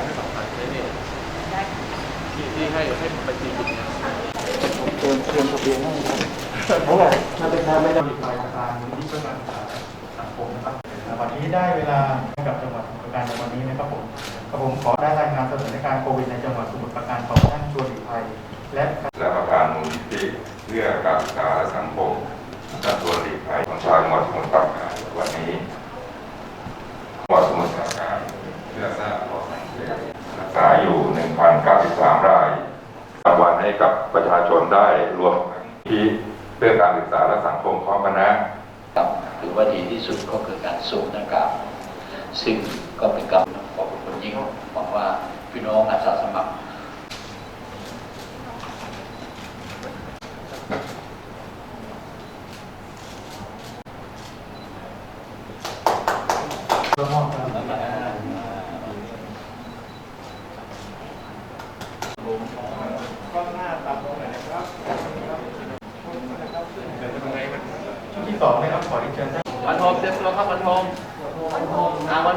การให้สัมพันธ์ใช่ไหมที่ที่ให้ให้ผมไปดีกิงเนี่ยเตรียมเตรียมทะเบียนให้ครับเพราะว่ามัเป็นทางไม่ได้ติดต่อการที่ช่อการาสังคมนะครับวันนี้ได้เวลาให้กับจังหวัดสมุทรปราการในวันนี้นะครับผมกระผมขอได้รายงานสถานการณ์โควิดในจังหวัดสมุทรปราการของท่านชวนหลีกภัยและและประธานมูลนิธิเพื่อการศึกษาและสังคมกระทรวงหลีกภัย ให้กับประชาชนได้รวมที่เพื่อการศึกษาและสังคมพร้อมกันนะครับถือว่าดีที่สุดก็คือการสวมหน้ากากซึ่งก็เป็นการขอบคุณยิ่งหวังว่าพี่น้องอาสาสมัครเพื่อมอบการก็หน้าตัดลงหน่อยนะครับช่วง ที่สองนะครับขอเรียนเชิญท่านวันโฮมเตรียมตัวครับวันโฮมอ่าวันโฮม